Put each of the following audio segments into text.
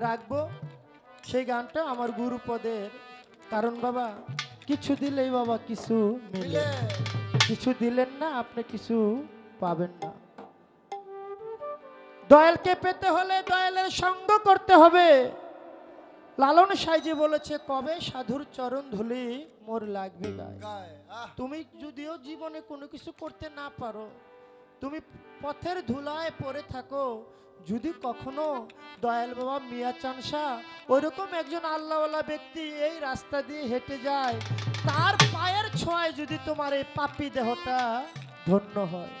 রাখব। সেই গানটা আমার গুরুপদের। কারণ বাবা কিছু দিলেই বাবা কিছু মিলে। কিছু দিলেন না আপনি কিছু পাবেন না। দয়ালকে পেতে হলে দয়ালের সঙ্গ করতে হবে। লালন সাইজি বলেছে কবে সাধুর চরণ ধুলি মোর লাগবে গায়ে। তুমি যদিও জীবনে কোনো কিছু করতে না পারো তুমি পথের ধুলায় পড়ে থাকো। যদি কখনো দয়াল বাবা মিয়া চানসা ওইরকম একজন আল্লাহওয়ালা ব্যক্তি এই রাস্তা দিয়ে হেঁটে যায় তার পায়ের ছোঁয়ায় যদি তোমার এই পাপি দেহটা ধন্য হয়।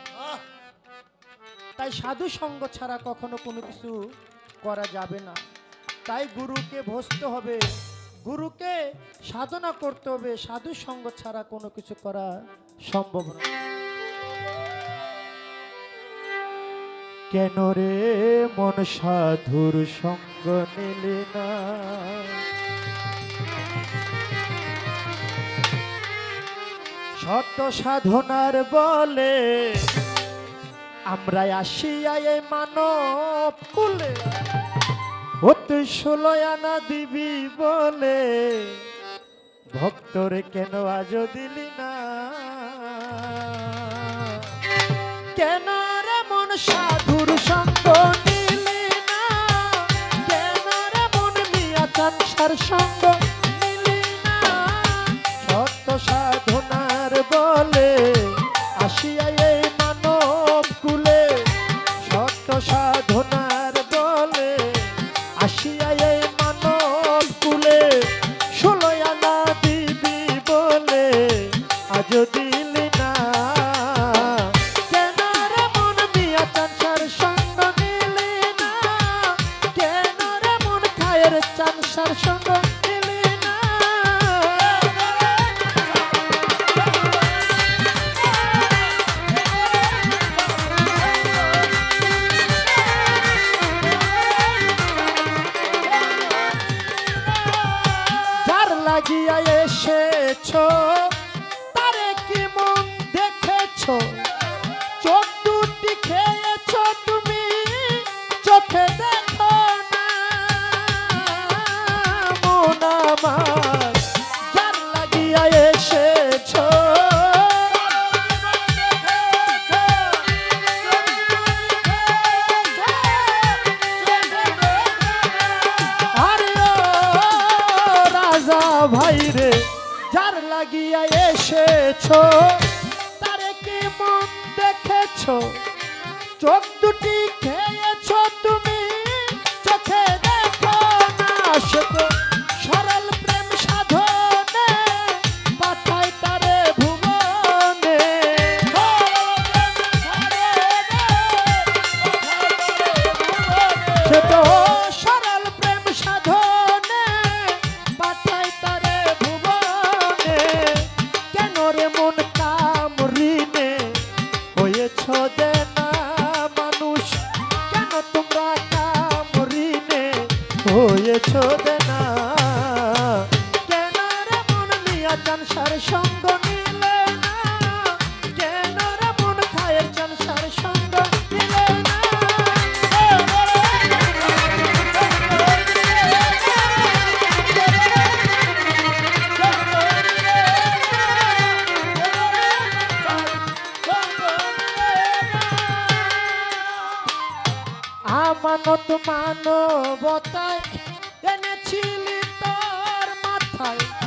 তাই সাধু সঙ্গ ছাড়া কখনো কোনো কিছু করা যাবে না। তাই গুরুকে ভসতে হবে গুরুকে সাধনা করতে হবে। সাধু সঙ্গ ছাড়া কোনো কিছু করা সম্ভব না কেন রে মন সাধুর সঙ্গ নিলে না? শত সাধনার বলে আমরা আসিয়া এই মানব কুলে। অতি ষোলয়ানা দিবি বলে, ভক্তরে কেন আজ দিলি না? কেন সাধুর সঙ্গ নিলি না। কেন রে মন মিয়া সঙ্গ ভাই রে, যার লাগিয়া এসেছ, তারে কি মন দেখেছ? চোখ দুটি খেয়েছো তুমি, চোখে দেখো না সে আমানত মানবতায় এনেছিলি তোর মাথায়।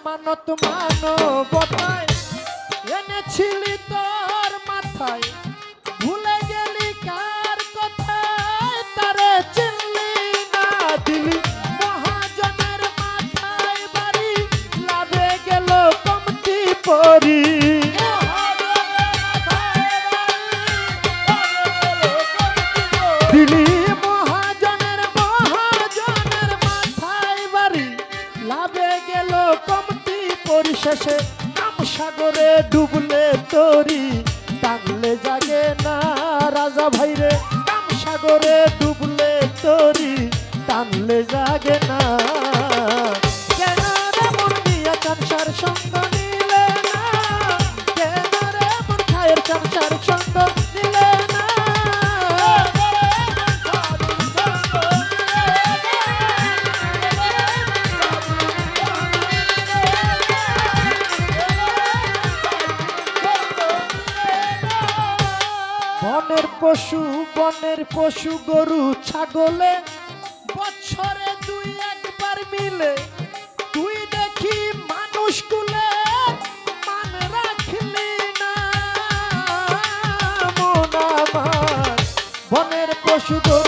আমানত মানবতায় এনেছিলি সাগরে ডুবলে তরি টানলে জাগে না রাজা ভাইরে সাগরে ডুবলে তরি টানলে জাগে না বনের পশু বনের পশু গরু, ছাগলে বছরে দুই একবার মিলে। তুই দেখি মানুষ কুলে মান রাখলি না। বনের পশু গরু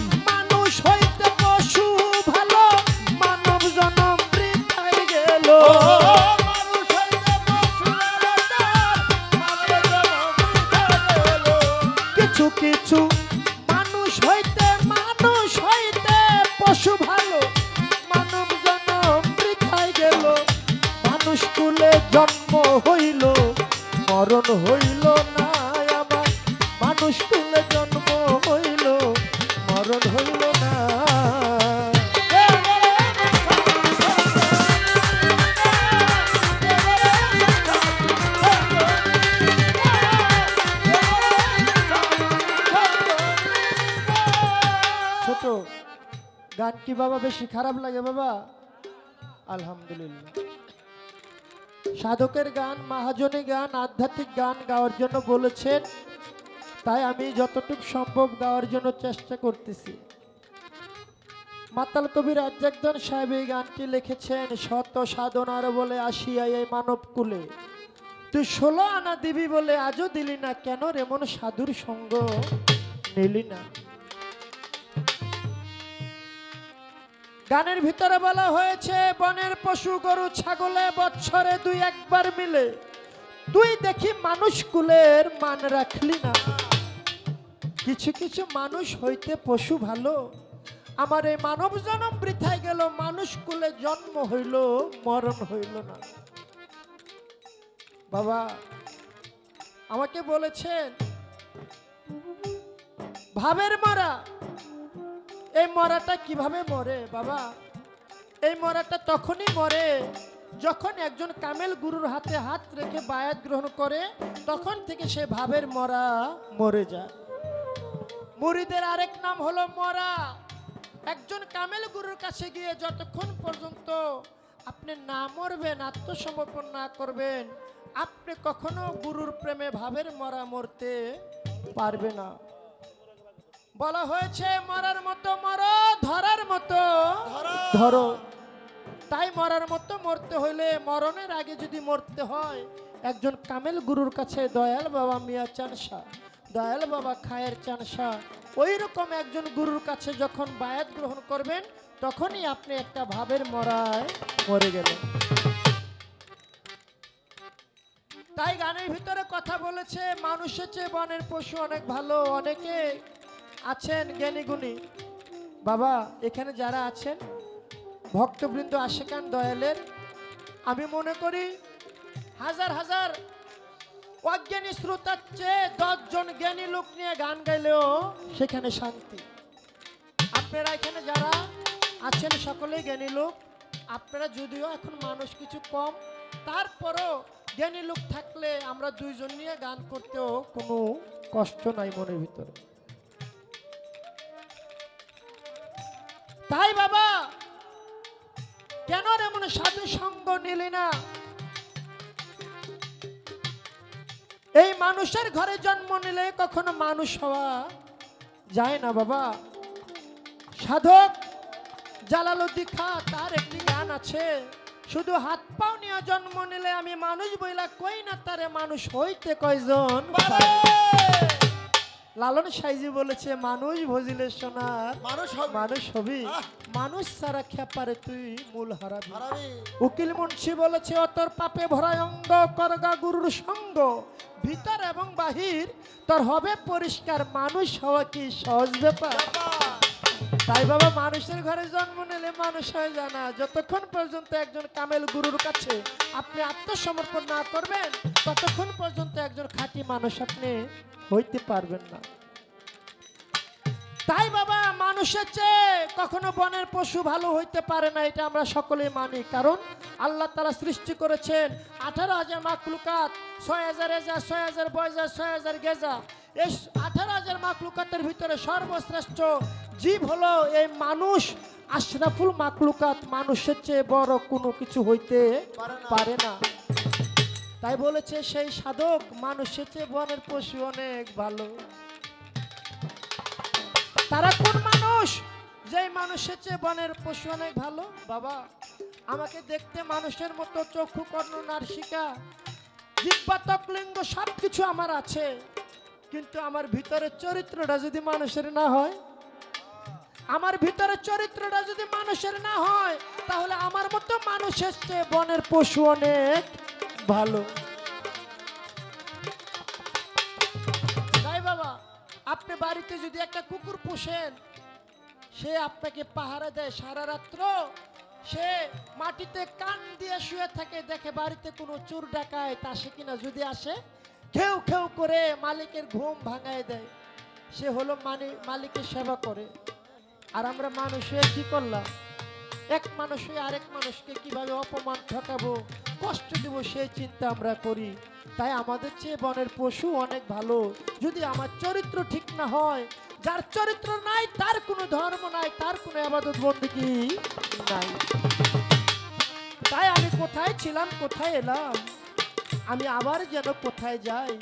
কুলে জন্ম হইল, মরণ হইল আমার। মানুষ জন্ম হইল, মরণ হইল গান কি বাবা বেশি খারাপ লাগে বাবা? আলহামদুলিল্লাহ। সাধকের গান মাহাজনী গান, আধ্যাত্মিক গান গাওয়ার জন্য বলেছেন। তাই আমি যতটুকু সম্ভব গাওয়ার জন্য চেষ্টা করতেছি। মাতাল কবির রাজ্জাকদান সাহেব এই গানটি লিখেছেন শত সাধনার বলে আসিয়া এই মানব কুলে। তুই ষোলো আনা দিবি বলে আজও দিলি না, কেন রে মন সাধুর সঙ্গ নিলি না? গানের ভিতরে বলা হয়েছে, বনের পশু গরু, ছাগলে বছরে দুই একবার মিলে। তুই দেখি মানুষ কুলের মান রাখলি না। কিছু কিছু মানুষ হইতে পশু ভালো। আমার এই মানব জনম বৃথায় গেল, মানুষ কুলে জন্ম হইল, মরণ হইল না। বাবা, আমাকে বলেছেন, ভাবের মরা এই মরাটা কীভাবে মরে, বাবা? এই মরাটা তখনই মরে যখন একজন কামেল গুরুর হাতে হাত রেখে বায়াত গ্রহণ করে, তখন থেকে সে ভাবের মরা মরে যায়। মুরিদের আরেক নাম হলো মরা। একজন কামেল গুরুর কাছে গিয়ে যতক্ষণ পর্যন্ত আপনি না মরবেন, আত্মসমর্পণ না করবেন, আপনি কখনো গুরুর প্রেমে ভাবের মরা মরতে পারবে না। বলা হয়েছে মরার মতো মরো ধরার মতো ধরো। তাই মরার মতো মরতে হইলে মরণের আগে যদি মরতে হয় একজন কামেল গুরুর কাছে দয়াল বাবা মিয়া চানসা দয়াল বাবা খায়ের চানসা ওই রকম একজন গুরুর কাছে যখন বায়াত গ্রহণ করবেন তখনই আপনি একটা ভাবের মরায় মরে গেলেন। তাই গানের ভিতরে কথা বলেছে মানুষের চেয়ে বনের পশু অনেক ভালো অনেকে আছেন জ্ঞানী গুণী বাবা, এখানে যারা আছেন, ভক্তবৃন্দ আশেকান দয়ালের, আমি মনে করি হাজার হাজার অজ্ঞানী শ্রোতার চেয়ে দশজন জ্ঞানী লোক নিয়ে গান গাইলেও সেখানে শান্তি। আপনারা এখানে যারা আছেন, সকলেই জ্ঞানী লোক। আপনারা যদিও এখন মানুষ কিছু কম, তারপরও জ্ঞানী লোক থাকলে আমরা দুইজন নিয়ে গান করতেও কোনো কষ্ট নাই মনের ভিতরে। তাই বাবা কেন রে মনে সাধু সঙ্গ নিলি না? এই মানুষের ঘরে জন্ম নিলে কখনো মানুষ হওয়া যায় না বাবা। সাধক জালালুদ্দি খা তার একটি গান আছে। শুধু হাত পাও নিয়ে জন্ম নিলে আমি মানুষ বইলা কই না তারে মানুষ হইতে কয়জন! লালন সাইজি বলেছে মানুষ ভজিলে সোনার মানুষ মানুষ হবি। মানুষ ছাড়া খেপারে তুই মূল হারাবি। উকিল মুন্সি বলেছে অতর পাপে ভরা অঙ্গ করগা গুরুর সঙ্গ। ভিতর এবং বাহির তোর হবে পরিষ্কার। মানুষ হওয়া কি সহজ ব্যাপার। তাই বাবা মানুষের ঘরে জন্ম নিলে মানুষ হয়ে যায় না। যতক্ষণ পর্যন্ত একজন কামেল গুরুর কাছে আপনি আত্মসমর্পণ না করবেন ততক্ষণ পর্যন্ত একজন খাঁটি মানুষ আপনি হইতে পারবেন না। তাই বাবা, মানুষের চেয়ে কখনো বনের পশু ভালো হইতে পারে না, এটা আমরা সকলেই মানি। কারণ আল্লাহ তারা সৃষ্টি করেছেন আঠারো হাজার মাকলুকাত ছয় হাজার এজা ছয় হাজার বয়জা, ছয় হাজার গেজা। এই আঠারো হাজার মাকলুকাতের ভিতরে সর্বশ্রেষ্ঠ জীব হলো এই মানুষ। আশরাফুল মাকলুকাত মানুষের চেয়ে বড় কোনো কিছু হইতে পারে না। তাই বলেছে সেই সাধক, মানুষের চেয়ে বনের পশু অনেক ভালো। তারা কোন মানুষ? যেই মানুষের চেয়ে বনের পশু অনেক ভালো? বাবা, আমাকে দেখতে মানুষের মতো চক্ষু, কর্ণ নার্সিকা জিব্বা তকলিঙ্গ সব কিছু আমার আছে। কিন্তু আমার ভিতরের চরিত্রটা যদি মানুষের না হয়, আমার ভিতরের চরিত্রটা যদি মানুষের না হয়, তাহলে আমার মতো মানুষের চেয়ে বনের পশু অনেক ভালো। তাই বাবা, আপনি বাড়িতে যদি একটা কুকুর পোষেন, সে আপনাকে পাহারা দেয় সারা রাত্র। সে মাটিতে কান দিয়ে শুয়ে থাকে, দেখে বাড়িতে কোনো চোর ডাকায় আসে কিনা যদি আসে খেউ খেউ করে মালিকের ঘুম ভাঙায় দেয়। সে হলো মানে মালিকের সেবা করে। আর আমরা মানুষ হয়ে কি করলাম? এক মানুষ হয়ে আরেক মানুষকে কীভাবে অপমান ঠকাবো? কষ্ট দেবো সেই চিন্তা আমরা করি। তাই আমাদের চেয়ে বনের পশু অনেক ভালো। যদি আমার চরিত্র ঠিক না হয়, যার চরিত্র নাই, তার কোনো ধর্ম নাই, তার কোনো আবাদত বন্দিকি নাই। তাই আমি কোথায় ছিলাম, কোথায় এলাম? আমি আবার যেন কোথায় যাই?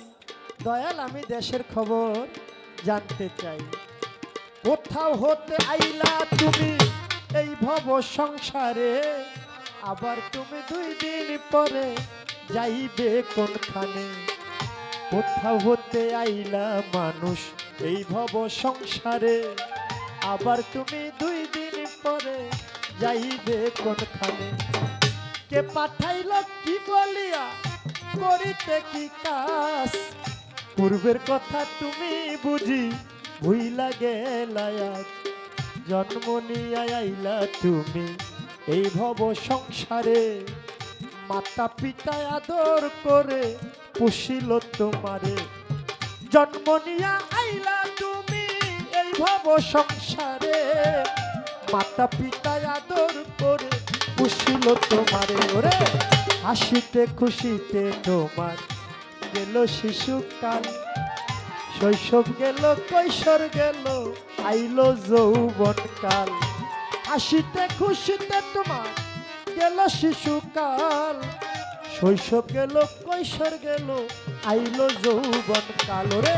দয়াল, আমি দেশের খবর জানতে চাই। কোথাও হতে আইলা তুমি এই ভব সংসারে? আবার তুমি দুই দিন পরে যাইবে কোনখানে? কোথাও হতে আইলা মানুষ এই ভব সংসারে। আবার তুমি দুই দিন পরে যাইবে কোনখানে? কে পাঠাইল কি বলিয়া? করিতে কি কাজ? পূর্বের কথা তুমি বুঝি ভুইলা গেলায়াজ জন্ম নিয়ে আইলা তুমি। এই ভব সংসারে মাতা পিতা আদর করে পুষিল তোমারে। জন্ম নিয়া আইলা তুমি এই ভব সংসারে, মাতা পিতা আদর করে পুষিল তোমারে। ওরে, হাসিতে খুশিতে তোমার গেল শিশুকাল শৈশব গেল, কৈশোর গেল, আইলো যৌবন কাল। হাসিতে খুশিতে তোমার গেল শিশুকাল। শৈশব গেল কৈশোর গেল, আইলো যৌবন কাল রে।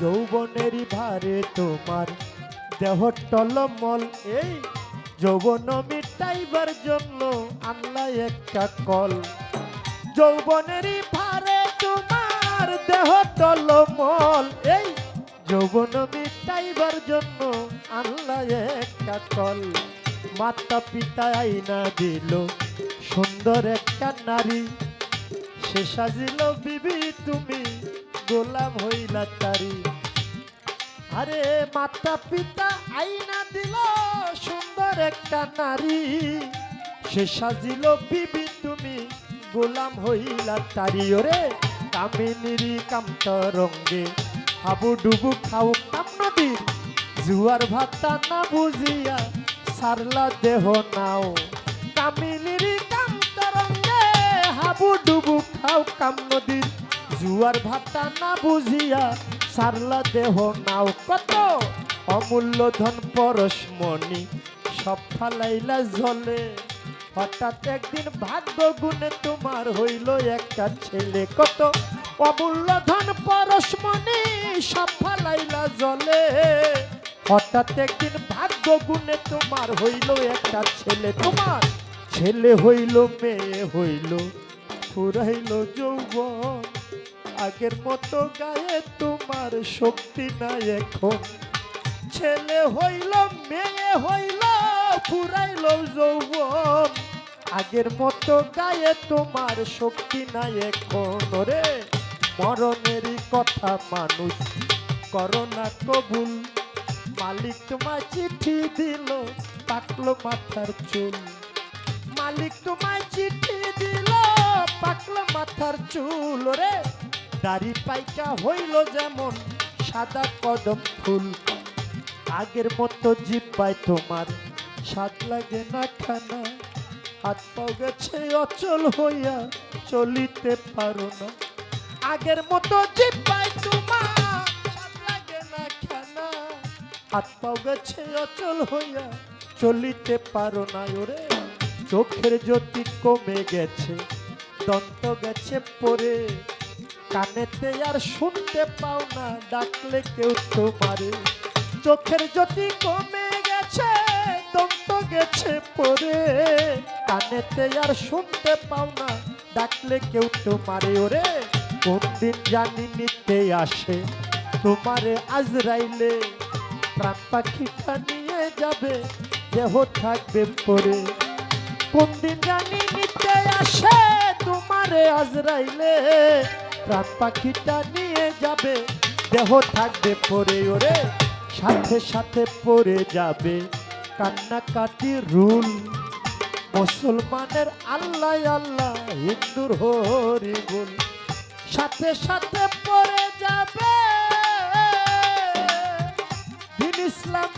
যৌবনেরই ভারে তোমার দেহ টলমল এই। যৌবন মিটাইবার জন্য আনলা একটা কল। যৌবনেরই ভারে তোমার দেহ টলমল এই। যৌবন মিটাইবার জন্য আল্লাহ একটা কল। মাতা পিতা আইনা দিল, সুন্দর একটা নারী। সে সাজিল বিবি, তুমি গোলাম হইলা তারি। আরে মাতা পিতা আইনা দিল, সুন্দর একটা নারী। সে সাজিল বিবি, তুমি গোলাম হইলা তারি। ওরে কামিনীরি কান্ত রঙ্গে হাবু ডুবু খাও কাম নদীর, জুয়ার ভাতা না বুঝিয়া সারলা দেহ নাও। কামিনীরি কান্ত রঙ্গে হাবু ডুবু খাও কাম নদীর। জুয়ার ভাতা না বুঝিয়া সারলা দেহ নাও। কত অমূল্য ধন পরশমণি, সব ফালাইলা জলে। হঠাৎ একদিন ভাগ্য গুণে তোমার হইল একটা ছেলে। কত অমূল্য ধন পরশমণি, সব ফালাইলা জলে। হঠাৎ একদিন ভাগ্য গুণে তোমার হইল একটা ছেলে। তোমার ছেলে হইল, মেয়ে হইল, ফুরাইল যৌবন। আগের মতো গায়ে তোমার শক্তি নাই এখন। ছেলে হইল, মেয়ে হইল, ফুরাইল যৌবন। আগের মতো গায়ে তোমার শক্তি নাই এখন। রে মরণেরই কথা মানুষ করোনা কবুল। মালিক তোমায় চিঠি দিল, পাকলো মাথার চুল। মালিক তোমায় চিঠি দিল, পাকলো মাথার চুল রে। দাড়ি পাইকা হইল যেমন সাদা কদম ফুল। আগের মতো জিব্বাই তোমার স্বাদ লাগে না খানা। হাত পাও গেছে অচল হইয়া চলিতে পারো না। আগের মতো জিব্বাই হাত পাও গেছে অচল হইয়া, চলিতে পারো না ওরে। চোখের জ্যোতি কমে গেছে, দন্ত গেছে পরে। কানেতে আর শুনতে পাও না, ডাকলে কেউ তো তোমারে। চোখের জ্যোতি কমে গেছে, দন্ত গেছে পরে। কানেতে আর শুনতে পাও না, ডাকলে কেউ তোমারে ওরে। কোন দিন জানি নিতে আসে, তোমারে আজরাইলে। প্রাণ পাখিটা নিয়ে যাবে, দেহ থাকবে পরে। কোন দিন জানি নিতে আসে তোমারে আজরাইলে প্রাণ পাখিটা নিয়ে যাবে, দেহ থাকবে পরে ওরে, সাথে সাথে পড়ে যাবে। কান্নাকাটি রুল, মুসলমানের আল্লাহ আল্লাহ, হিন্দুর হরি বল। সাথে সাথে পড়ে যাবে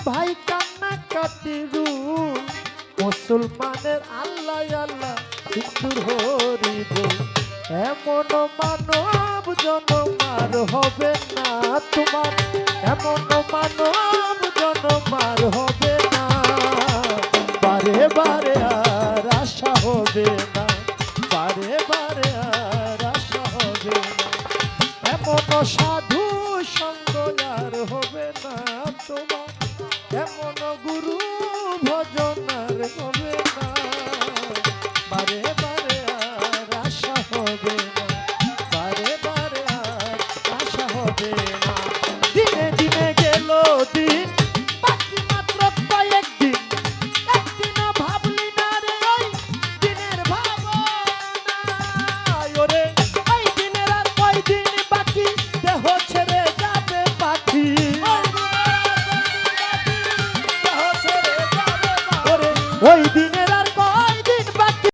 ভাই কান্না কাটি রু মুসলমানের আল্লাহ আল্লাহ হিন্দুর হরিব এমন মানব জনমার হবে না তোমার, এমন মানব জনমার হবে ভজনার করে